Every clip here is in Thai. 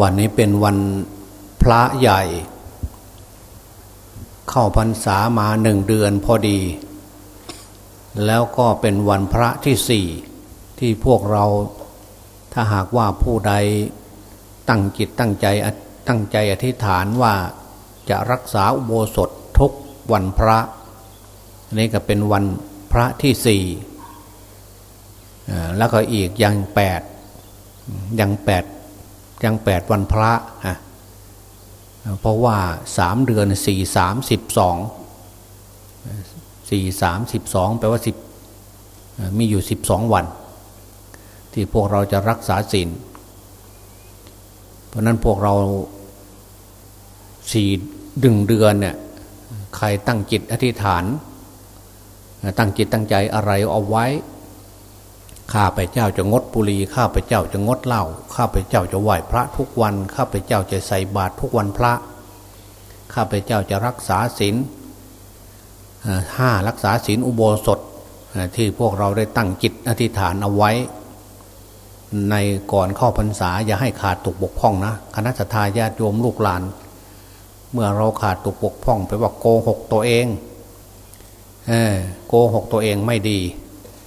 วันนี้เป็นวันพระใหญ่ เข้าพรรษามาหนึ่งเดือนพอดี แล้วก็เป็นวันพระที่สี่ที่พวกเราถ้าหากว่าผู้ใดตั้งจิตตั้งใจตั้งใจอธิษฐานว่าจะรักษาอุโบสถทุกวันพระนี่ก็เป็นวันพระที่สี่แล้วก็อีกยังแปดยังแปด ยังแปดวันพระฮะเพราะว่าสามเดือนสี่สามสิบสองสี่สามสิบสองแปลว่าสิบมีอยู่สิบสองวัน ที่พวกเราจะรักษาศีลเพราะนั้นพวกเราสี่ดึงเดือนเนี่ยใครตั้งจิตอธิษฐาน ตั้งจิตตั้งใจอะไรเอาไว้ ข้าพเจ้าจะงดบุหรี่ข้าพเจ้าจะงดเหล้าข้าพเจ้าจะไหว้พระทุกวัน ข้าพเจ้าจะใส่บาตรทุกวันพระ ข้าพเจ้าจะรักษาศีลห้ารักษาศีลอุโบสถที่พวกเราได้ตั้งจิตอธิษฐานเอาไว้ ในก่อนเข้าพรรษาอย่าให้ขาดตกบกพร่องนะคณะทาญาติโยมลูกหลาน เมื่อเราขาดตกบกพร่องไปว่าโกหกตัวเองเออโกหกตัวเองไม่ดี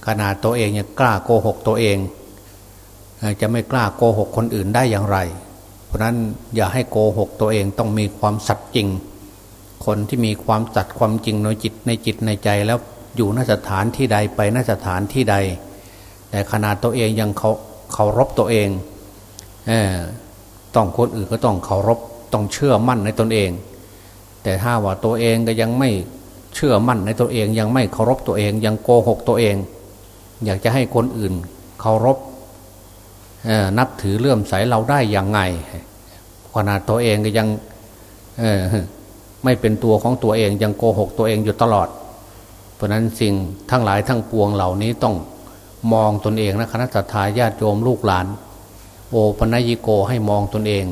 ขนาดตัวเองยังกล้าโกหกตัวเอง จะไม่กล้าโกหกคนอื่นได้อย่างไร เพราะนั้นอย่าให้โกหกตัวเองต้องมีความสัตย์จริง คนที่มีความสัตย์ความจริงในจิตในจิตในใจแล้วอยู่นสถานที่ใดไปนสถานที่ใด แต่ขนาดตัวเองยังเขาเคารพตัวเองเออต้องคนอื่นก็ต้องเคารพต้องเชื่อมั่นในตนเอง แต่ถ้าว่าตัวเองก็ยังไม่เชื่อมั่นในตัวเอง ยังไม่เคารพตัวเอง ยังโกหกตัวเอง อยากจะให้คนอื่นเคารพนับถือเลื่อมใสเราได้อย่างไงขนาดตัวเองก็ยังไม่เป็นตัวของตัวเองยังโกหกตัวเองอยู่ตลอด เพราะนั้นสิ่งทั้งหลายทั้งปวงเหล่านี้ต้องมองตนเองนะคณะสัตยาญาติโยมลูกหลาน โอปนัยิโกให้มองตนเอง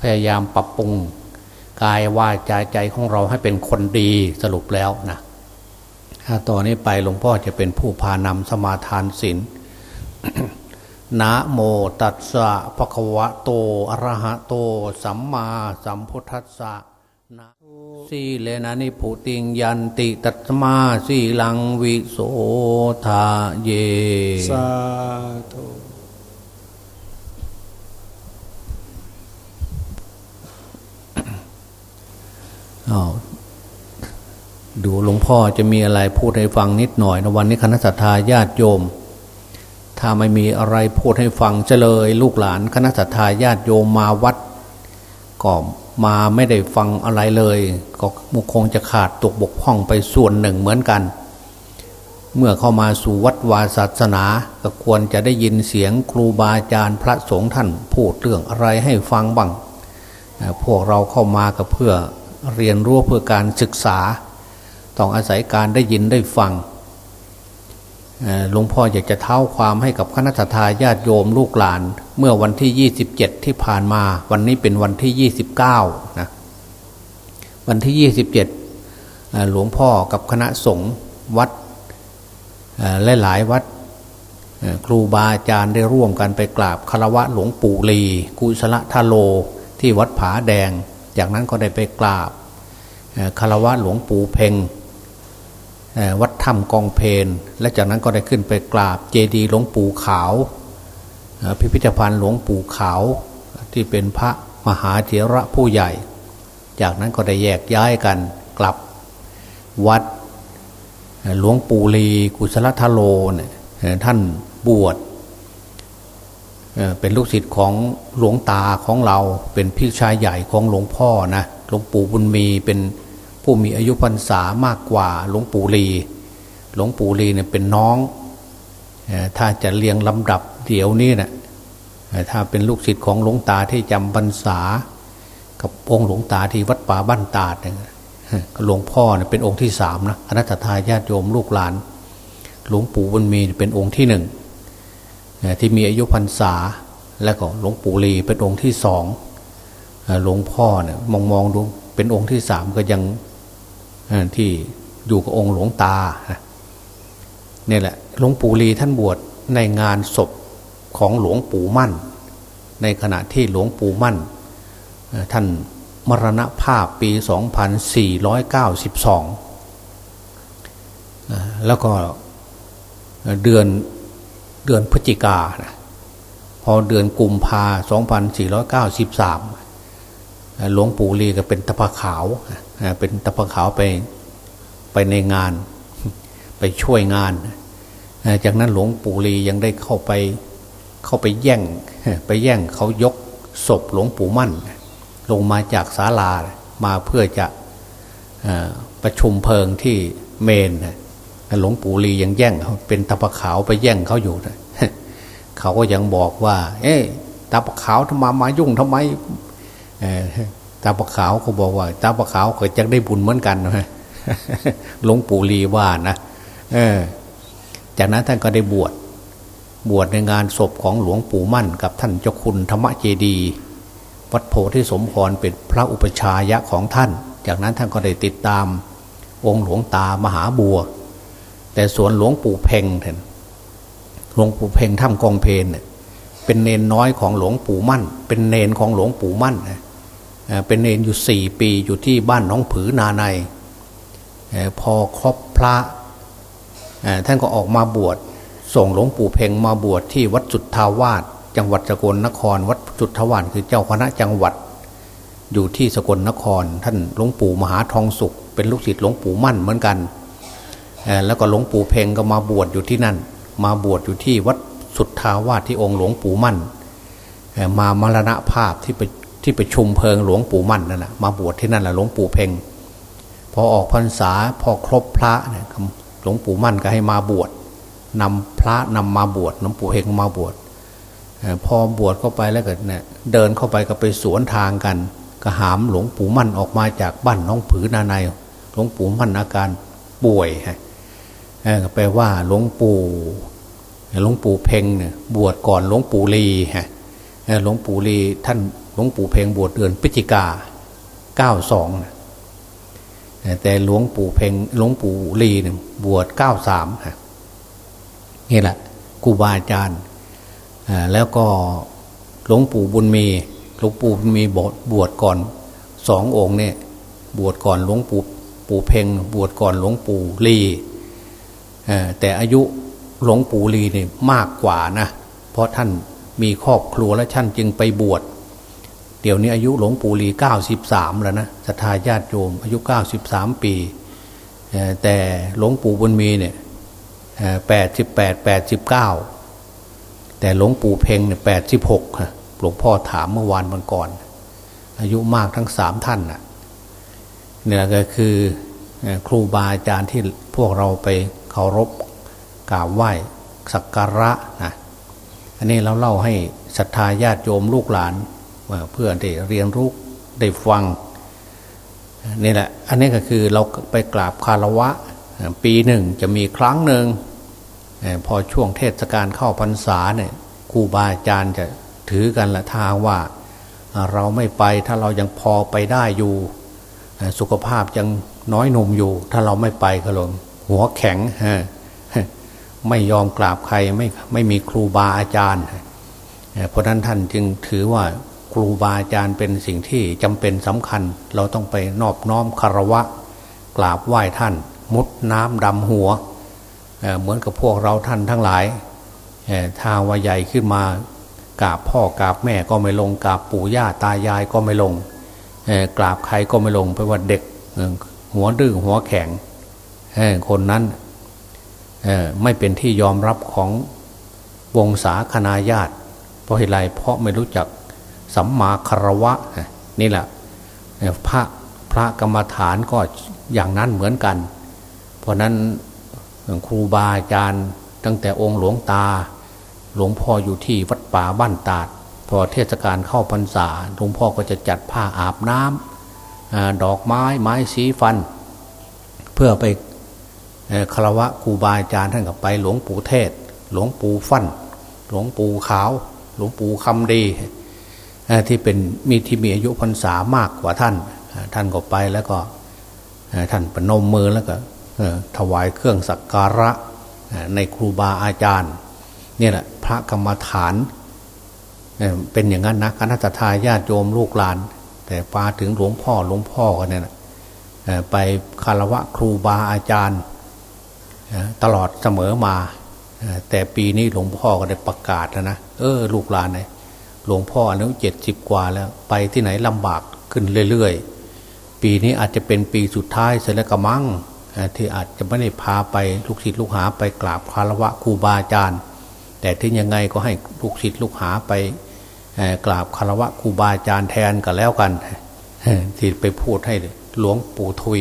พยายามปรับปรุงกายวาจาใจของเราให้เป็นคนดีสรุปแล้วนะ ถ้าต่อนนี้ไปหลวงพ่อจะเป็นผู้พานำสมาทานศีลนะโมตัสสะภะคะวะโตอะระหะโต สัมมาสัมพุทธัสสะนะสีเลนะนิพุติงยันติตัตมาสีลังวิโสทาเย สาธุอ้าว ดูหลวงพ่อจะมีอะไรพูดให้ฟังนิดหน่อยนะวันนี้คณะสัตยาญาติโยม ถ้าไม่มีอะไรพูดให้ฟังเฉลย ลูกหลานคณะสัตยาญาติโยมมาวัดก็มาไม่ได้ฟังอะไรเลย ก็มุคงจะขาดตกบกพร่องไปส่วนหนึ่งเหมือนกัน เมื่อเข้ามาสู่วัดวาศาสนาก็ควรจะได้ยินเสียงครูบาอาจารย์พระสงฆ์ท่านพูดเรื่องอะไรให้ฟังบ้างพวกเราเข้ามาก็เพื่อเรียนรู้เพื่อการศึกษา ต้องอาศัยการได้ยินได้ฟังหลวงพ่ออยากจะเท้าความให้กับคณะทาญาติโยมลูกหลาน เมื่อวันที่ 27 ที่ผ่านมา วันนี้เป็นวันที่ 29นะวันที่ 27 หลวงพ่อกับคณะสงฆ์วัดและหลายวัดครูบาอาจารย์ได้ร่วมกันไปกราบคารวะหลวงปู่ลีกุศลทาโลที่วัดผาแดง จากนั้นก็ได้ไปกราบคารวะหลวงปู่เพ่ง วัดถ้ำกองเพนและจากนั้นก็ได้ขึ้นไปกราบเจดีย์หลวงปู่ขาว พิพิธภัณฑ์หลวงปู่ขาวที่เป็นพระมหาเถระผู้ใหญ่ จากนั้นก็ได้แยกย้ายกันกลับวัดหลวงปู่ลีกุศลทโลเนี่ยท่านบวชเป็นลูกศิษย์ของหลวงตาของเราเป็นพี่ชายใหญ่ของหลวงพ่อนะหลวงปู่บุญมีเป็น ผู้มีอายุพรรษามากกว่าหลวงปู่ลี หลวงปู่ลีเนี่ยเป็นน้อง ถ้าจะเรียงลำดับเดี๋ยวนี้นะถ้าเป็นลูกศิษย์ของหลวงตาที่จำพรรษา กับองค์หลวงตาที่วัดป่าบ้านตาดเนี่ยหลวงพ่อเนี่ยเป็นองค์ที่สามนะอนัตตาญาติโยมลูกหลาน หลวงปู่บุญมีเป็นองค์ที่หนึ่งที่มีอายุพรรษาและก็หลวงปู่ลีเป็นองค์ที่สองหลวงพ่อเนี่ยมองมองดูเป็นองค์ที่สามก็ยัง ที่อยู่กับองค์หลวงตาเนี่ยแหละหลวงปู่ลีท่านบวชในงานศพของหลวงปู่มั่น ในขณะที่หลวงปู่มั่น ท่านมรณภาพปี 2492 แล้วก็เดือนเดือนพฤศจิกานะพอเดือนกุมภา 2493 หลวงปู่ลีก็เป็นตะพะขาวเป็นตะพะขาวไปไปในงาน ไปช่วยงาน จากนั้นหลวงปู่ลียังได้เข้าไปเข้าไปแย่ง ไปแย่งเขายกศพหลวงปู่มั่น ลงมาจากศาลามาเพื่อจะประชุมเพลิงที่เมนหลวงปู่ลียังแย่งเขาเป็นตะปะขาวไปแย่งเขาอยู่นะเขาก็ยังบอกว่า เอ๊ะตาปะขาวทำไมมายุ่งทำไม ตาปะขาวเขาบอกว่า ตาปะขาวก็จะได้บุญเหมือนกันนะหลวงปู่ลีว่านะเออ จากนั้นท่านก็ได้บวชบวชในงานศพของหลวงปู่มั่น กับท่านเจ้าคุณธรรมเจดี วัดโพธิสมพรเป็นพระอุปชายะของท่าน จากนั้นท่านก็ได้ติดตามองค์หลวงตามหาบัว แต่ส่วนหลวงปู่เพ่งท่านหลวงปู่เพ่งถ้ำกองเพนเป็นเนนน้อยของหลวงปู่มั่น เป็นเนนของหลวงปู่มั่น เป็นเนนอยู่สี่ปีอยู่ที่บ้านน้องผือนาในพอครบพระท่านก็ออกมาบวชส่งหลวงปู่เพ่งมาบวชที่วัดจุดทาวาสจังหวัดสกลนคร วัดจุดทาวาสคือเจ้าคณะจังหวัด อยู่ที่สกลนคร ท่านหลวงปู่มหาทองสุข เป็นลูกศิษย์หลวงปู่มั่นเหมือนกัน แล้วก็หลวงปู่เพ่งก็มาบวชอยู่ที่นั่น มาบวชอยู่ที่วัดสุดทาวาสที่องค์หลวงปู่มั่น มามรณภาพที่ไป ที่ไปชุมเพลิงหลวงปู่มั่นนั่นแหละมาบวชที่นั่นแหละหลวงปู่เพ่งพอออกพรรษาพอครบพระเนี่ยหลวงปู่มั่นก็ให้มาบวชนำพระนำมาบวชหลวงปู่เฮงมาบวชพอบวชเข้าไปแล้วก็เนี่ยเดินเข้าไปก็ไปสวนทางกันก็หามหลวงปู่มั่นออกมาจากบ้านน้องผือนาในหลวงปู่มั่นอาการป่วยฮะแปลว่าหลวงปู่หลวงปู่เพ่งเนี่ยบวชก่อนหลวงปู่ลีฮะหลวงปู่ลีท่าน หลวงปู่เพ่งบวชเดือนพฤศจิกาเก้าสองแต่หลวงปู่เพ่งหลวงปู่ลีเนี่ยบวชเก้าสามฮะนี่แหละครูบาอาจารย์แล้วก็หลวงปู่บุญมีหลวงปู่บุญมีบวชบวชก่อนสององค์เนี่ยบวชก่อนหลวงปู่ปู่เพ่งบวชก่อนหลวงปู่ลีแต่อายุหลวงปู่ลีเนี่ยมากกว่านะเพราะท่านมีครอบครัวและท่านจึงไปบวช เดี๋ยวนี้อายุหลวงปู่ลีเก้าสิบสามแล้วนะศรัทธาญาติโยม อายุเก้าสิบสามปีแต่หลวงปู่บุญมีเนี่ยแปดสิบแปดแปดสิบเก้าแต่หลวงปู่เพ่งเนี่ยแปดสิบหกหลวงพ่อถามเมื่อวานวันก่อน อายุมากทั้งสามท่านน่ะเนี่ยก็คือครูบาอาจารย์ที่พวกเราไปเคารพกราบไหว้สักการะนะอันนี้เราเล่าให้ศรัทธาญาติโยมลูกหลาน เพื่อได้เรียนรู้ได้ฟังนี่แหละ อันนี้ก็คือเราไปกราบคารวะ ปีหนึ่งจะมีครั้งหนึ่งพอช่วงเทศกาลเข้าพรรษาเนี่ยครูบาอาจารย์จะถือกันละทางว่า เราไม่ไปถ้าเรายังพอไปได้อยู่ สุขภาพยังน้อยหนุ่มอยู่ ถ้าเราไม่ไปก็ลงหัวแข็งไม่ยอมกราบใครไม่ไม่มีครูบาอาจารย์ เพราะนั้นท่านจึงถือว่า ครูบาอาจารย์เป็นสิ่งที่จำเป็นสำคัญ เราต้องไปนอบน้อมคารวะ กราบไหว้ท่าน มุดน้ำดำหัวเหมือนกับพวกเราท่านทั้งหลายทางว่าใหญ่ขึ้นมากราบพ่อกราบแม่ก็ไม่ลงกราบปู่ย่าตายายก็ไม่ลงกราบใครก็ไม่ลงเพราะว่าเด็กหัวดื้อหัวแข็งคนนั้นไม่เป็นที่ยอมรับของวงศาคณาญาติ เพราะเหตุไรเพราะไม่รู้จัก สัมมาคารวะนี่แหละพระพระกรรมฐานก็อย่างนั้นเหมือนกัน เพราะนั้นครูบาอาจารย์ตั้งแต่องค์หลวงตา หลวงพ่ออยู่ที่วัดป่าบ้านตาด พอเทศกาลเข้าพรรษาหลวงพ่อก็จะจัดผ้าอาบน้ำดอกไม้ไม้สีฟัน เพื่อไปคารวะครูบาอาจารย์ท่านกับไปหลวงปู่เทศ หลวงปู่ฟัน่นหลวงปู่ขาว หลวงปู่คำดี ที่เป็นมีที่มีอายุพรรษามากกว่าท่าน ท่านก็ไปแล้วก็ท่านปนมมือแล้วก็ถวายเครื่องสักการะในครูบาอาจารย์นี่แหละพระกรรมฐานเป็นอย่างนั้นนะคณะทาญาติโยมลูกหลาน แต่ปาถึงหลวงพ่อหลวงพ่อกันเนี่ยไปคารวะครูบาอาจารย์ตลอดเสมอมา แต่ปีนี้หลวงพ่อก็ได้ประกาศแล้วนะเออลูกหลานเนี่ย หลวงพ่ออายุเจ็ดสิบกว่าแล้ว ไปที่ไหนลำบากขึ้นเรื่อยๆ ปีนี้อาจจะเป็นปีสุดท้ายเสร็จแล้วก็มั่งที่อาจจะไม่ได้พาไปลูกศิษย์ลูกหาไปกราบคารวะครูบาอาจารย์ แต่ถึงยังไงก็ให้ลูกศิษย์ลูกหาไปกราบคารวะครูบาอาจารย์แทนกันแล้วกันที่ไปพูดให้หลวงปู่ทุย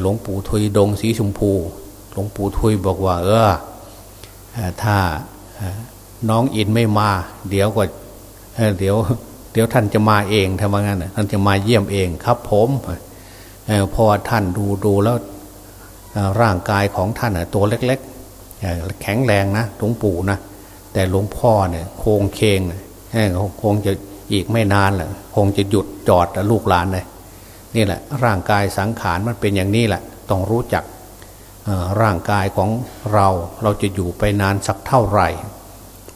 หลวงปู่ทุยดงสีชมพู หลวงปู่ทุยบอกว่า เออถ้าน้องอินไม่มา เดี๋ยวก็ เดี๋ยวเดี๋ยวท่านจะมาเองทำว่างั้นท่านจะมาเยี่ยมเองครับ ผมเพราะว่าท่านดูดูแล้วร่างกายของท่านตัวเล็กๆแข็งแรงนะหลวงปู่นะแต่หลวงพ่อเนี่ยโคงเคงคงจะอีกไม่นานแหละคงจะหยุดจอดลูกหลานเลยนี่แหละ ร่างกายสังขารมันเป็นอย่างนี้แหละ ต้องรู้จักร่างกายของเราเราจะอยู่ไปนานสักเท่าไหร่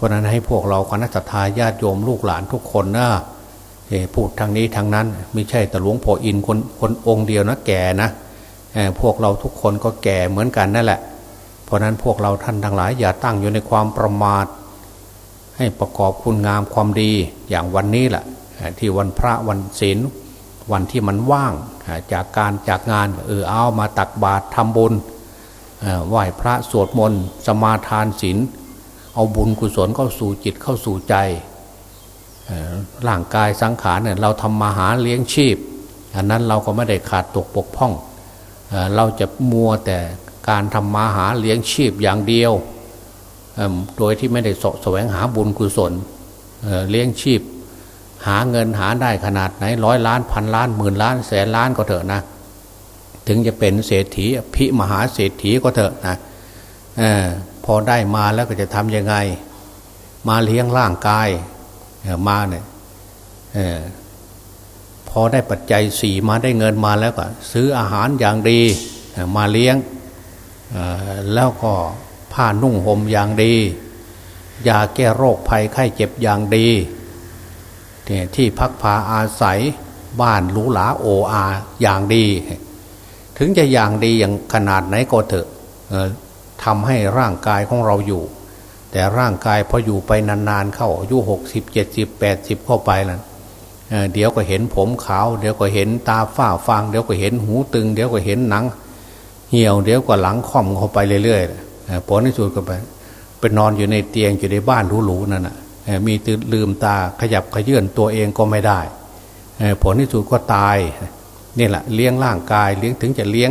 ราะนั้นให้พวกเราคณะทาญาติโยมลูกหลานทุกคนนะพูดทางนี้ทางนั้น ไม่ใช่แต่หลวงพ่ออินคนคนองค์เดียวนะแก่นะพวกเราทุกคนก็แก่เหมือนกันนั่นแหละ เพราะนั้นพวกเราท่านทั้งหลายอย่าตั้งอยู่ในความประมาท ให้ประกอบคุณงามความดีอย่างวันนี้แหละที่วันพระวันศีลวันที่มันว่างจากการจากงานเออเอามาตักบาตรทำบุญไหว้พระสวดมนต์สมาทานศีล เอาบุญกุศลเข้าสู่จิตเข้าสู่ใจร่างกายสังขารเนี่ยเราทำมาหาเลี้ยงชีพ อันนั้นเราก็ไม่ได้ขาดตกปกพ่องเราจะมัวแต่การทำมาหาเลี้ยงชีพอย่างเดียว โดยที่ไม่ได้สแสวงหาบุญกุศลเลี้ยงชีพ หาเงินหาได้ขนาดไหนร้อยล้านพันล้านหมื่นล้านแสนล้านก็เถอะนะ ถึงจะเป็นเศรษฐีพิมหาเศรษฐีก็เถอะนะอ พอได้มาแล้วก็จะทำยังไง มาเลี้ยงร่างกายมาเนี่ยพอได้ปัจจัยสี่มาได้เงินมาแล้วก็ซื้ออาหารอย่างดีมาเลี้ยงแล้วก็ผ้านุ่งห่มอย่างดียาแก้โรคภัยไข้เจ็บอย่างดีที่พักพาอาศัยบ้านหรูหราโออาอย่างดี ถึงจะอย่างดีอย่างขนาดไหนก็เถอะ ทำให้ร่างกายของเราอยู่ แต่ร่างกายพออยู่ไปนานๆเข้าอายุหกสิบเจ็ดสิบแปดสิบเข้าไปแล้วเดี๋ยวก็เห็นผมขาว เดี๋ยวก็เห็นตาฝ้าฟาง เดี๋ยวก็เห็นหูตึง เดี๋ยวก็เห็นหนัง เหี่ยวเดี๋ยวก็หลังค่อมเข้าไปเรื่อยๆผลที่สุดก็ไปไปนอนอยู่ในเตียงอยู่ในบ้านหรูๆนั่นนะมีตื่นลืมตาขยับขยื่นตัวเองก็ไม่ได้ผลที่สุดก็ตายนี่แหละเลี้ยงร่างกายเลี้ยงถึงจะเลี้ยง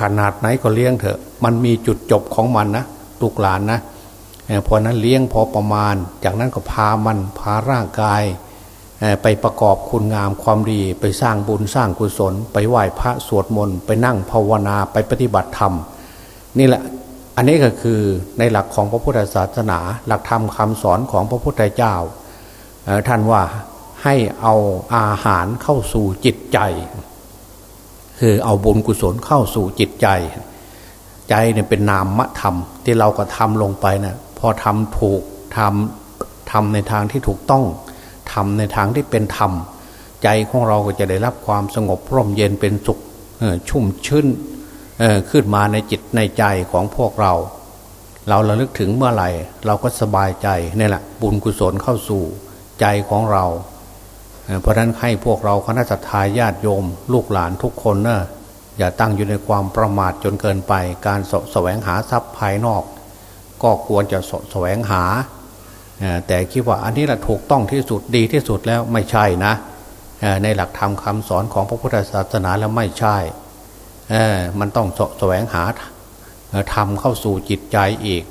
ขนาดไหนก็เลี้ยงเถอะ มันมีจุดจบของมันนะลูกหลานนะเพราะนั้นเลี้ยงพอประมาณ จากนั้นก็พามันพาร่างกาย ไปประกอบคุณงามความดีไปสร้างบุญสร้างกุศล ไปไหว้พระสวดมนต์ไปนั่งภาวนาไปปฏิบัติธรรม นี่แหละอันนี้ก็คือในหลักของพระพุทธศาสนา หลักธรรมคาสอนของพระพุทธเจ้าท่านว่าให้เอาอาหารเข้าสู่จิตใจ คือเอาบุญกุศลเข้าสู่จิตใจ ใจเนี่ยเป็นนามธรรม ที่เราก็ทำลงไปนะพอทำถูกทำทำในทางที่ถูกต้องทำในทางที่เป็นธรรม ใจของเราก็จะได้รับความสงบร่มเย็นเป็นสุขชุ่มชื่นขึ้นมาในจิตในใจของพวกเรา เราระลึกถึงเมื่อไหร่ เราก็สบายใจนี่แหละบุญกุศลเข้าสู่ใจของเรา เพราะนั้นให้พวกเราคณะทาญาติโยม ลูกหลานทุกคนนะอย่าตั้งอยู่ในความประมาทจนเกินไป การสแสวงหาทรัพย์ภายนอก ก็ควรจะสแสวงหา แต่คิดว่าอันนี้แหละถูกต้องที่สุดดีที่สุดแล้วไม่ใช่นะ ในหลักธรรมคาสอนของพระพุทธศาสนาแล้วไม่ใช่ มันต้องสแสวงหาทำเข้าสู่จิตใจอีก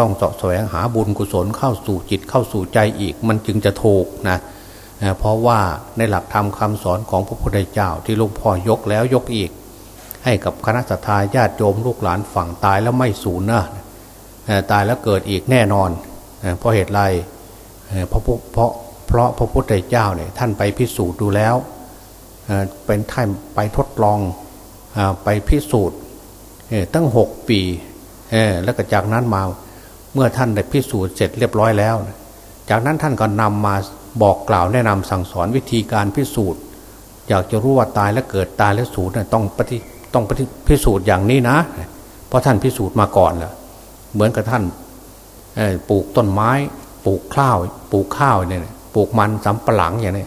ต้องสแสวงหาบุญกุศลเข้าสู่จิตเข้าสู่ใจอีก มันจึงจะถูกนะเเพราะว่าในหลักธรรมคาสอนของพระพุทธเจ้าที่ลวงพ่อยกแล้วยกอีก ให้กับคณะสัตยาญาติโยมลูกหลานฝั่งตายแล้วไม่สูญนะตายแล้วเกิดอีกแน่นอน เพราะเหตุไรเพราะเพราะเพราะพระพุทธเจ้าเนี่ยท่านไปพิสูจน์ดูแล้ว เป็นท่านไปทดลองไปพิสูจน์ตั้งหกปีแล้วก็จากนั้นมาเมื่อท่านได้พิสูจน์เสร็จเรียบร้อยแล้ว จากนั้นท่านก็นำมาบอกกล่าวแนะนำสั่งสอนวิธีการพิสูจน์ อยากจะรู้ว่าตายแล้วเกิดตายแล้วสูญต้องปฏิต้องปฏิพิสูจน์อย่างนี้นะ เพราะท่านพิสูจน์มาก่อนแล้วเหมือนกับท่านปลูกต้นไม้ ปลูกข้าว ปลูกข้าวเนี่ยปลูกมันสำปะหลังอย่างนี้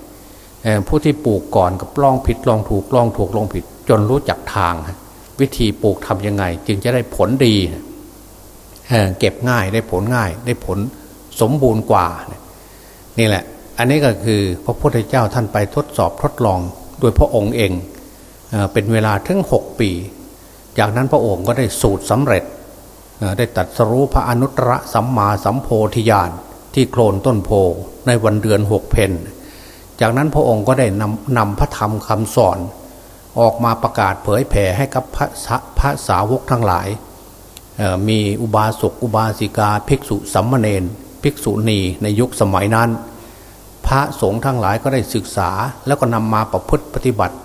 ผู้ที่ปลูกก่อนกับลองผิดลองถูกลองถูกลองผิด จนรู้จักทาง วิธีปลูกทํำยังไง จึงจะได้ผลดีเก็บง่ายได้ผลง่ายได้ผล สมบูรณ์กว่า นี่แหละ อันนี้ก็คือพระพุทธเจ้าท่านไปทดสอบทดลองโดยพระองค์เองเป็นเวลาถึงหกปี จากนั้นพระองค์ก็ได้สูตรสำเร็จได้ตัดสรู้พระอนุตตรสัมมาสัมโพธิญาณที่โคลนต้นโพในวันเดือนหกเพนจากนั้นพระองค์ก็ได้นำนำพระธรรมคำสอน ออกมาประกาศเผยแผ่ให้กับพระพระสาวกทั้งหลาย มีอุบาสกอุบาสิกาภิกษุสัมมเนน ภิกษุณีในยุคสมัยนั้น พระสงฆ์ทั้งหลายก็ได้ศึกษาแล้วก็นำมาประพฤติปฏิบัติ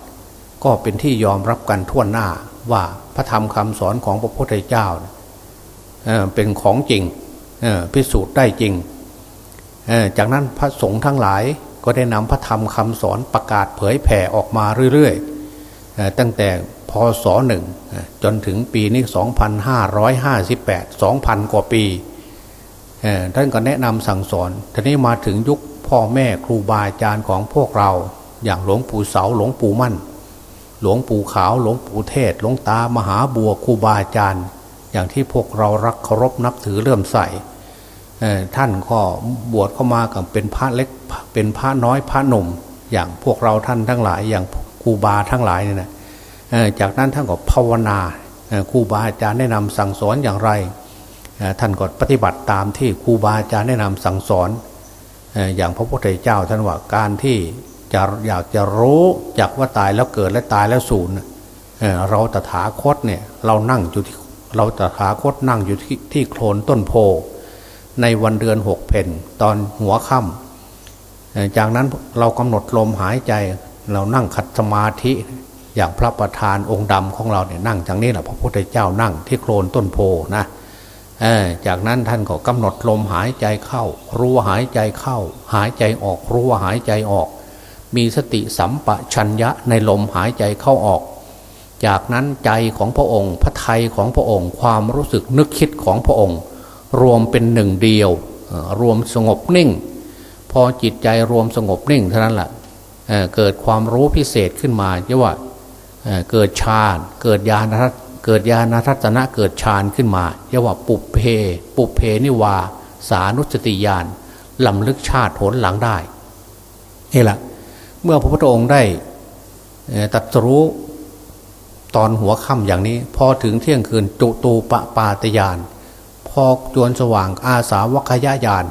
ก็เป็นที่ยอมรับกันทั่วหน้าว่าพระธรรมคำสอนของพระพุทธเจ้าเป็นของจริงพิสูจน์ได้จริง จากนั้นพระสงฆ์ทั้งหลายก็ได้นำพระธรรมคำสอนประกาศเผยแผ่ออกมาเรื่อยๆ ตั้งแต่พศหนึ่งจนถึงปีนี้ 2558 2,000 กว่าปี ท่านก็แนะนำสั่งสอนทีนี้มาถึงยุคพ่อแม่ครูบาอาจารย์ของพวกเรา อย่างหลวงปู่เสาหลวงปู่มั่น หลวงปู่ขาวหลวงปู่เทศหลวงตามหาบัวครูบาอาจารย์ อย่างที่พวกเรารักเคารพนับถือเลื่อมใสท่านก็บวชเข้ามากับเป็นพระเล็กเป็นพระน้อยพระหนุ่ม อย่างพวกเราท่านทั้งหลาย อย่างครูบาทั้งหลายเนี่ยนะจากนั้นท่านก็ภาวนาครูบาอาจารย์แนะนำสั่งสอนอย่างไร ท่านก็ปฏิบัติตามที่ครูบาอาจารย์แนะนำสั่งสอนอย่างพระพุทธเจ้าท่านว่าการที่จะอยากจะรู้จากว่าตายแล้วเกิดและตายแล้วสูญเราตถาคตเนี่ยเรานั่งอยู่ที่เราตถาคตนั่งอยู่ที่ที่โคลนต้นโพ ในวันเดือนหกเพนตอนหัวค่ำจากนั้นเรากำหนดลมหายใจเรานั่งขัดสมาธิอย่างพระประธานองค์ดำของเราเนี่ยนั่งจากนี้แหละพระพุทธเจ้านั่งที่โคลนต้นโพนะ จากนั้นท่านก็กำหนดลมหายใจเข้า รู้ว่าหายใจเข้า หายใจออก รู้ว่าหายใจออก มีสติสัมปชัญญะในลมหายใจเข้าออก จากนั้นใจของพระองค์ พระไทยของพระองค์ ความรู้สึกนึกคิดของพระองค์ รวมเป็นหนึ่งเดียว รวมสงบนิ่ง พอจิตใจรวมสงบนิ่งเท่านั้นแหละเเกิดความรู้พิเศษขึ้นมาเรียกว่าเเกิดฌานเกิดญาณทัศ เกิดญาณทัศนะเกิดฌานขึ้นมาเรียกว่าปุเพ ปุเพนิวา สานุสติญาณลำลึกชาติผลหลังได้นี่แหละเมื่อพระพุทธองค์ได้ตัดรู้ตอนหัวค่ำอย่างนี้ พอถึงเที่ยงคืนจุตูปปาตยาน พอจวนสว่างอาสาวกยญาณ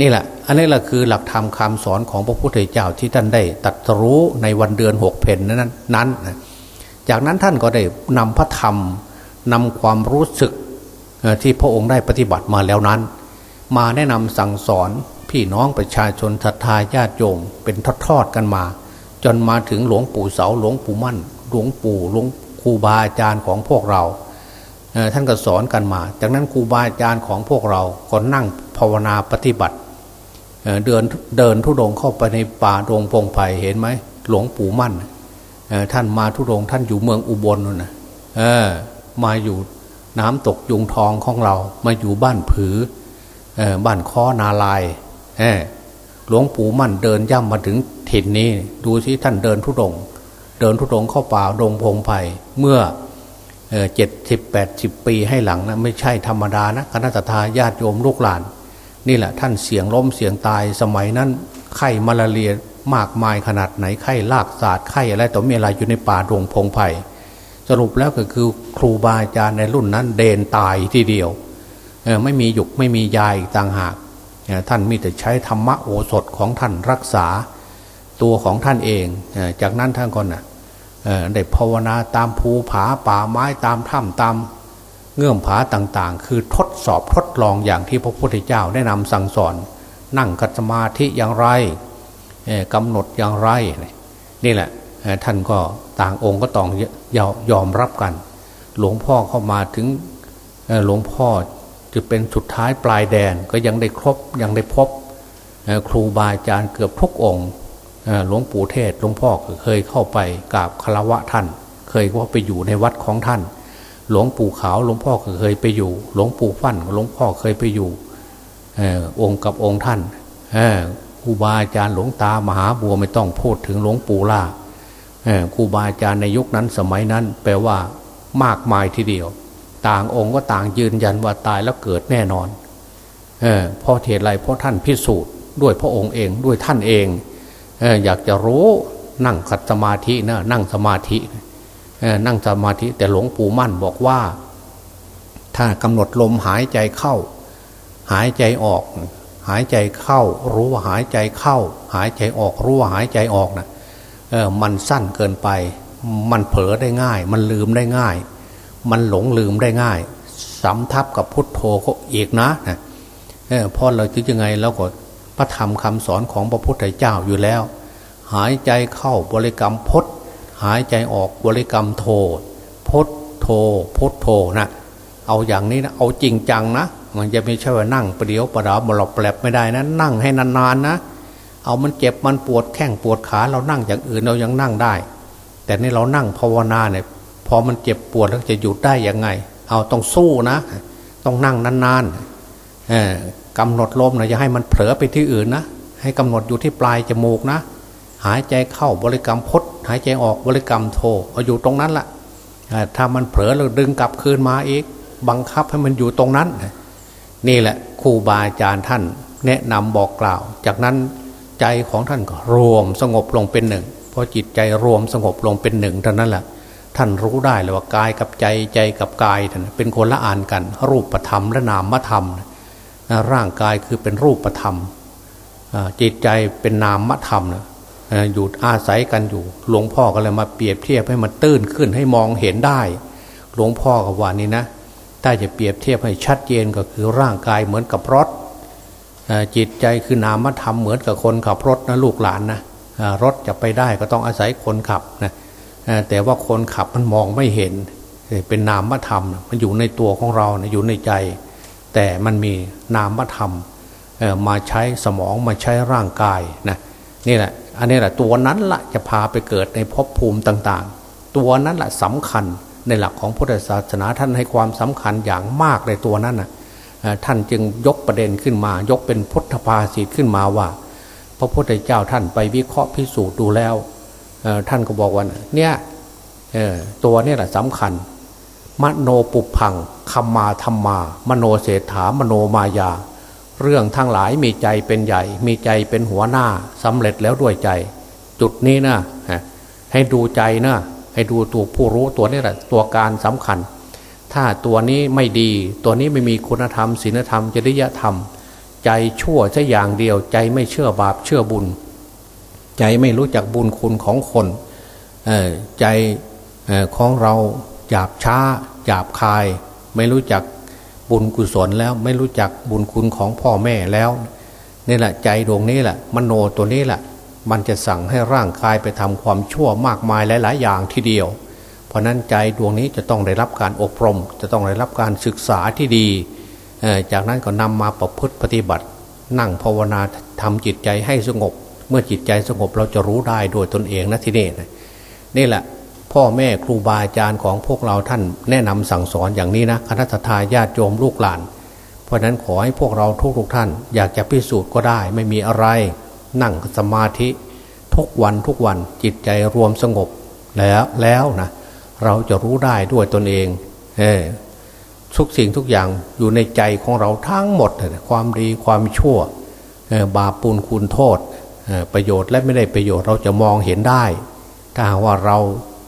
นี่แหละ อันนี้แหละคือหลักธรรมคาสอนของพระพุทธเจ้าที่ท่านได้ตัดรู้ในวันเดือนหกเพนนั้นนั้น จากนั้นท่านก็ได้นำพระธรรมนำความรู้สึกที่พระองค์ได้ปฏิบัติมาแล้วนั้น มาแนะนำสั่งสอนพี่น้องประชาชนศรัทธาญาติโยมเป็นทอดๆกันมา จนมาถึงหลวงปู่เสาหลวงปู่มั่น หลวงปู่หลวงครูบาอาจารย์ของพวกเราท่านก็สอนกันมา จากนั้นครูบาอาจารย์ของพวกเราก็นั่งภาวนาปฏิบัติเดินเดินทุดงเข้าไปในป่าดงพงไผ่เห็นไหมหลวงปู่มั่น ท่านมาทุดงท่านอยู่เมืองอุบลนั่นนะมาอยู่น้ำตกยุงทองของเรา มาอยู่บ้านผือบ้านค้อนาลายหลวงปู่มั่นเดินย่ำมาถึงถิ่นนี้ ดูสิท่านเดินทุดงเดินทุดงเข้าป่าดงพงไผ่เมื่อเจ็ดสิบแปดสิบปีให้หลังนะไม่ใช่ธรรมดานะคณะทาญาติโยมลูกหลาน นี่แหละท่านเสียงล้มเสียงตายสมัยนั้นไข้มาลาเรีย มากมายขนาดไหนไข้ลากศาสตร์ไข้อะไรต่อมีอะไรอยู่ในป่าดงพงไผ่สรุปแล้วก็คือครูบาอาจารย์ในรุ่นนั้นเดนตายทีเดียวไม่มีหยุกไม่มียาอีกต่างหากท่านมีแต่ใช้ธรรมะโอสถของท่านรักษาตัวของท่านเอง จากนั้นท่านก็นะได้ภาวนาตามภูผาป่าไม้ตามถ้ำตามเงื่อมผาต่างๆ คือทดสอบทดลองอย่างที่พระพุทธเจ้าได้นำสั่งสอน นั่งกัสมาธิอย่างไร กำหนดอย่างไร นี่แหละท่านก็ต่างองค์ก็ต้องยอมรับกัน หลวงพ่อเข้ามาถึงหลวงพ่อจะเป็นสุดท้ายปลายแดนก็ยังได้ครบยังได้พบครูบาอาจารย์เกือบทุกองค์หลวงปู่เทศหลวงพ่อเคยเข้าไปกราบคารวะท่าน เคยว่าไปอยู่ในวัดของท่าน หลวงปู่ขาวหลวงพ่อเคยไปอยู่ หลวงปู่ฟั่นหลวงพ่อเคยไปอยู่องค์กับองค์ท่าน รูบาอาจารย์หลวงตามหาบัวไม่ต้องพูดถึงหลวงปู่ล่าครูบาอาจารย์ในยุคนั้นสมัยนั้น แปลว่ามากมายทีเดียว ต่างองค์ก็ต่างยืนยันว่าตายแล้วเกิดแน่นอนเออเพราะเหตุไรเพราะท่านพิสูจน์ด้วยพระองค์เองด้วยท่านเองเอออยากจะรู้นั่งขัดสมาธินะนั่งสมาธิเออนั่งสมาธิแต่หลวงปู่มั่นบอกว่า ถ้ากำหนดลมหายใจเข้า หายใจออก หายใจเข้า รู้ว่าหายใจเข้า หายใจออก รู้ว่าหายใจออกนะเออมันสั้นเกินไป มันเผลอได้ง่าย มันลืมได้ง่าย มันหลงลืมได้ง่ายสำทับกับพุทโธก็อีกนะนะเออพอเราคิดยังไงแล้วก็พระธรรมคำสอนของพระพุทธเจ้าอยู่แล้ว หายใจเข้าบริกรรมพดหายใจออกบริกรรมโทพดโทพดโทนะเอาอย่างนี้นะเอาจริงจังนะ มันจะไม่ใช่ว่านั่งประเดี๋ยวประดาวมาหลบแปลบไม่ได้นะ นั่งให้นานๆนะ เอามันเจ็บมันปวดแข้งปวดขาเรานั่งอย่างอื่นเรายังนั่งได้ แต่นี่เรานั่งภาวนาเนี่ยพอมันเจ็บปวดแล้วจะหยุดได้ยังไง เอาต้องสู้นะ ต้องนั่งนานๆกำหนดลมนะอย่าให้มันเผลอไปที่อื่นนะให้กำหนดอยู่ที่ปลายจมูกนะ หายใจเข้าบริกรรมพดหายใจออกบริกรรมโทเอาอยู่ตรงนั้นละ่ะถ้ามันเผลอเราดึงกลับคืนมาอีก บังคับให้มันอยู่ตรงนั้น นี่แหละครูบาอาจารย์ท่านแนะนำบอกกล่าว จากนั้นใจของท่านก็รวมสงบลงเป็นหนึ่งพอจิตใจรวมสงบลงเป็นหนึ่งเท่านั้นแหละท่านรู้ได้เลยว่ากายกับใจใจกับกายท่านเป็นคนละอ่านกัน รูปธรรมและนามธรรม ร่างกายคือเป็นรูปธรรมจิตใจเป็นนามธรรมอยู่อาศัยกันอยู่ หลวงพ่อก็เลยมาเปรียบเทียบให้มันตื้นขึ้นให้มองเห็นได้ หลวงพ่อกับว่านี้นะ ถ้าจะเปรียบเทียบให้ชัดเจนก็คือร่างกายเหมือนกับรถจิตใจคือนามธรรมเหมือนกับคนขับรถนะลูกหลานนะรถจะไปได้ก็ต้องอาศัยคนขับนะแต่ว่าคนขับมันมองไม่เห็นเป็นนามธรรม มันอยู่ในตัวของเรานะอยู่ในใจ แต่มันมีนามธรรมมาใช้สมองมาใช้ร่างกายนะนี่แหละอันนี้แหละตัวนั้นละจะพาไปเกิดในภพภูมิต่าง ๆ ตัวนั้นแหละสำคัญ ในหลักของพุทธศาสนาท่านให้ความสำคัญอย่างมากในตัวนั้นนะท่านจึงยกประเด็นขึ้นมา ยกเป็นพุทธภาษิตขึ้นมาว่า พระพุทธเจ้าท่านไปวิเคราะห์พิสูจน์ดูแล้วท่านก็บอกว่าเนี่ยตัวนี่แหละสำคัญ มโนปุพังคัมมาธรรมา มโนเศรษฐามโนมายา เรื่องทั้งหลายมีใจเป็นใหญ่ มีใจเป็นหัวหน้าสำเร็จแล้วด้วยใจ จุดนี้นะให้ดูใจนะ ให้ดูตัวผู้รู้ตัวนี้แหละตัวการสำคัญ ถ้าตัวนี้ไม่ดี ตัวนี้ไม่มีคุณธรรมศีลธรรมจริยธรรม ใจชั่วแค่อย่างเดียว ใจไม่เชื่อบาปเชื่อบุญ ใจไม่รู้จักบุญคุณของคนใจของเราหยาบช้าหยาบคาย ไม่รู้จักบุญกุศลแล้วไม่รู้จักบุญคุณของพ่อแม่แล้วนี่แหละใจดวงนี้แหละมโนตัวนี้แหละ มันจะสั่งให้ร่างกายไปทำความชั่วมากมายหลาย ๆ อย่างทีเดียว เพราะนั้นใจดวงนี้จะต้องได้รับการอบรม จะต้องได้รับการศึกษาที่ดี จากนั้นก็นำมาประพฤติปฏิบัติ นั่งภาวนาทำจิตใจให้สงบ เมื่อจิตใจสงบเราจะรู้ได้โดยตนเองนะทีนี้นี่แหละพ่อแม่ครูบาอาจารย์ของพวกเราท่านแนะนำสั่งสอนอย่างนี้นะคณะทาญาติโยมลูกหลาน เพราะนั้นขอให้พวกเราทุกๆท่าน อยากจะพิสูจน์ก็ได้ไม่มีอะไร นั่งสมาธิทุกวันทุกวันจิตใจรวมสงบแล้วแล้วนะเราจะรู้ได้ด้วยตนเองเออทุกสิ่งทุกอย่างอยู่ในใจของเราทั้งหมด ความดีความชั่วบาปุลคุณโทษ ประโยชน์และไม่ได้ประโยชน์เราจะมองเห็นได้ ถ้าว่าเรา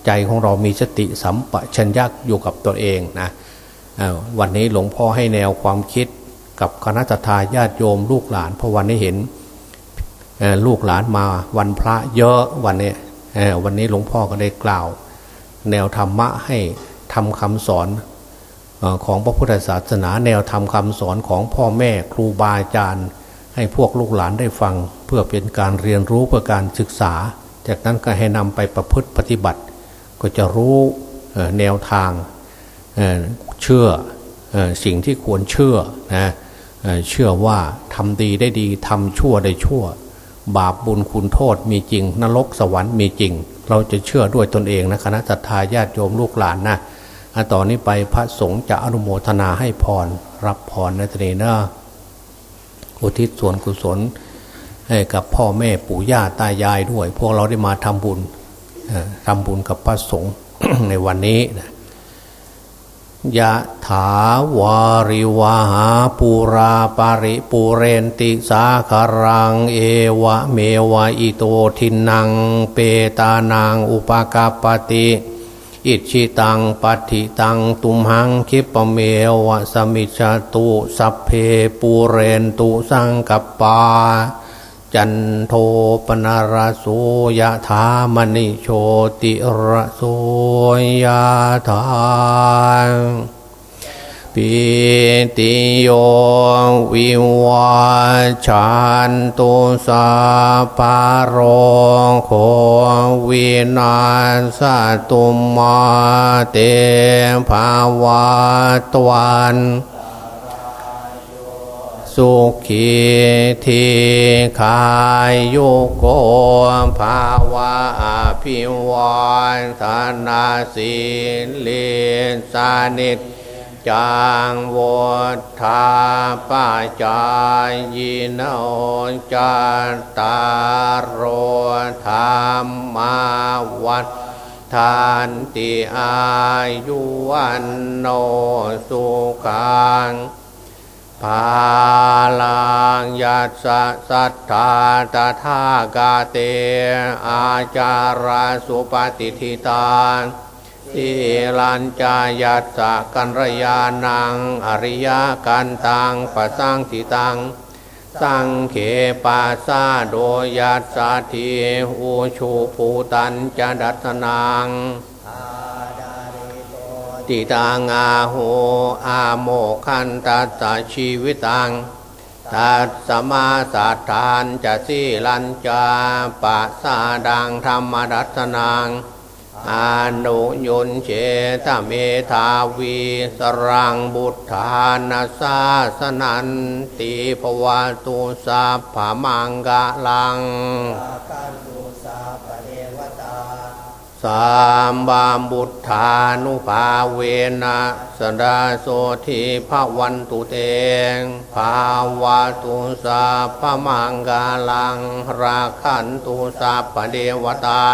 ใจของเรามีสติสัมปชัญญะอยู่กับตัวเองนะวันนี้หลวงพ่อให้แนวความคิดกับคณะทาญาติโยมลูกหลานเพราะวันนี้เห็น ลูกหลานมาวันพระเยอะวันนี้วันนี้หลวงพ่อก็ได้กล่าว แนวธรรมะให้ทำคำสอนของพระพุทธศาสนาแนวทำคำสอนของพ่อแม่ครูบาอาจารย์ ให้พวกลูกหลานได้ฟัง เพื่อเป็นการเรียนรู้เพื่อการศึกษา จากนั้นก็ให้นำไปประพฤติปฏิบัติ ก็จะรู้แนวทางเชื่อสิ่งที่ควรเชื่อนะเชื่อว่าทำดีได้ดีทำชั่วได้ชั่ว บาปบุญคุณโทษมีจริง นรกสวรรค์มีจริง เราจะเชื่อด้วยตนเองนะคณะสัตยาญาติโยมลูกหลานนะต่อนนี้ไปพระสงฆ์จะอนุโมทนาให้พร รับพรในทะเลนะอุทิศส่วนกุศลให้กับพ่อแม่ปู่ย่าตายายด้วย พวกเราได้มาทำบุญทำบุญกับพระสงฆ์ในวันนี้นะ ยะถาวาริวาหาปูราปาริปูเรนติสาคารัง เอวะเมวะอิโตทินัง เปตานางอุปกาปติอิชิตังปัติตังตุมหังคิปเมวะสมิจตุสัพเพปูเรนตุสังกปา จันโทปนารโสยะถามณิโชติระโสยะถาปิติโยวิวาชันตุสาปารโควินาสตุมาเตภาวะตวัน สุขีทีขายโยโกภาวะอภิวันธนาสิเลสานิจจังวธาปาจายยินโอจัตตารโรธรรมาวัฏทานติอายุวันโนสุขัง ภาลังยัสสะสัทธาตถากาเต อาจาราสุปฏิทิตานทีลัญจายัสสะกันรยานัง อริยกันตังปะสังติตัง สังเขปาซาโดยัสสะทีหูชูภูตันจะดัตนัง ติตังอาโหอาโมคันตัสสะชีวิตังตัสสมาสัทธานจะสีลัญจาปะสาดังธรรมดัตนังอนุยนเชตเมธาวีสรังบุตธานาสาสนันติภวตุสัพพมังกะลัง สามบามบุตธานุภาเวนะสดาโสทิภวันตุเตงภาวะตุสัพมังกาลัง ราคันตุสัพพเดวตา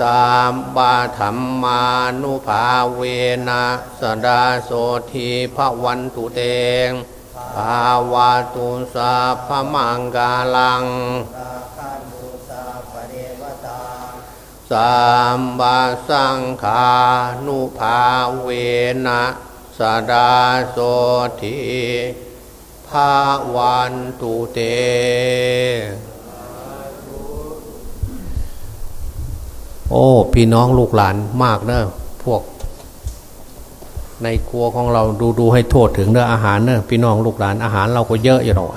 สามบาธรรมานุภาเวนะสดาโสทีพระวันตุเตงภาวะตุสัพพมังกาลัง สามบาสังขานุภาเวนะสดาโสทีภาวันตุเต โอ้ พี่น้องลูกหลานมากเนอะพวก ในครัวของเราดูดูให้โทษถึงเนื้ออาหารเนอะพี่น้องลูกหลานอาหารเราก็เยอะอยู่หรอก